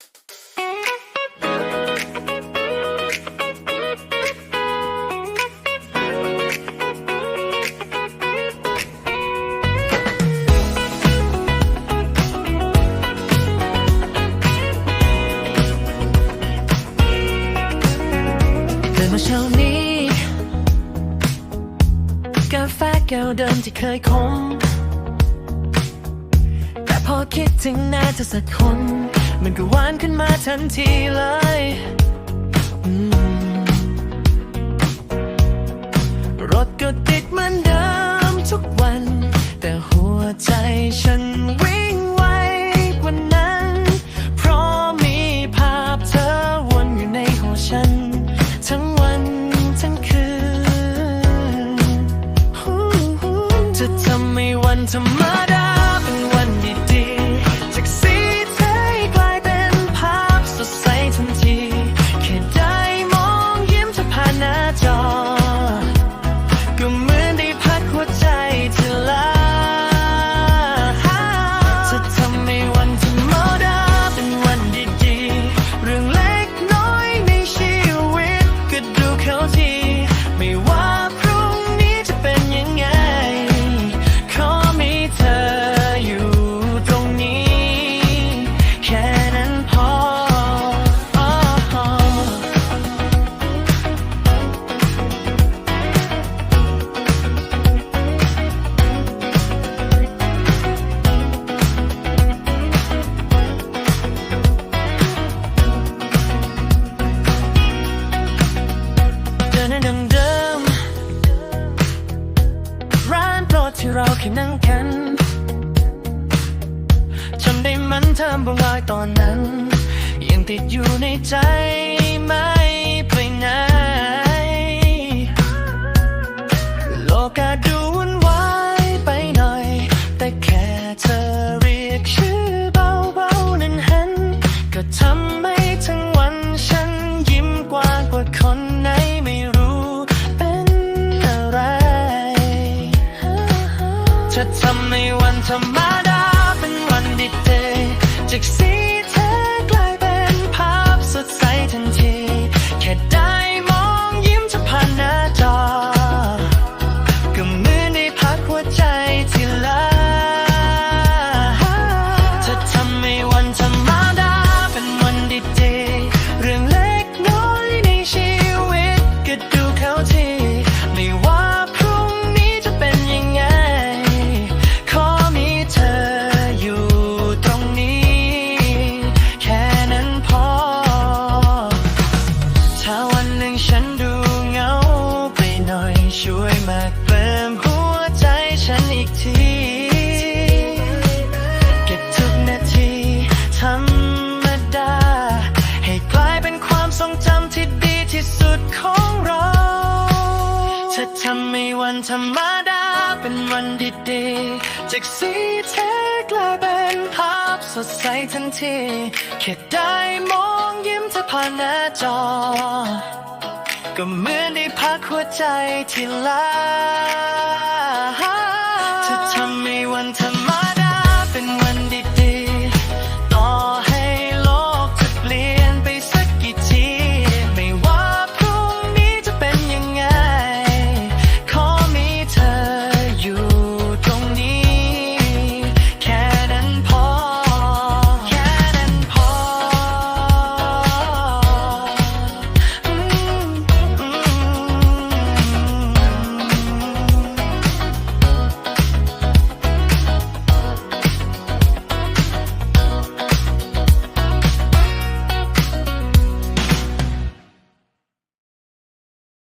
เดินมาเช้านี้กาแฟแก้วเดิมที่เคยคมแต่พอคิดถึงหน้าเธอสักคน มันก็หวานขึ้นมาทันทีเลยรถก็ติดเหมือนเดิมทุกวัน เราเคยนั่งกันจำได้มันเธอบอกลอยตอนนั้น ยังติดอยู่ในใจไม่ไปไหนโลกาดูวุ่นวายไปหน่อย แต่แค่เธอเรียกชื่อเบาๆนั้นหัน ก็ทำให้ทั้งวันฉันยิ้มกว่างกว่าคนไหน จะทำให้วันธรรมดาเป็นวันดีเดย์จากสี วยมาเติมหัวใจฉันอีกที เก็บทุกนาทีธรรมดา ให้กลายเป็นความทรงจำที่ดีที่สุดของเราจะทำให้วันธรรมดาเป็นวันดีๆ จากสีเทกลายเป็นภาพสดใสทันที แค่ได้มองยิ้มเธอผ่านหน้าจอ ก็เหมือนได้พักหัวใจที่ลาจะทำให้วันทำ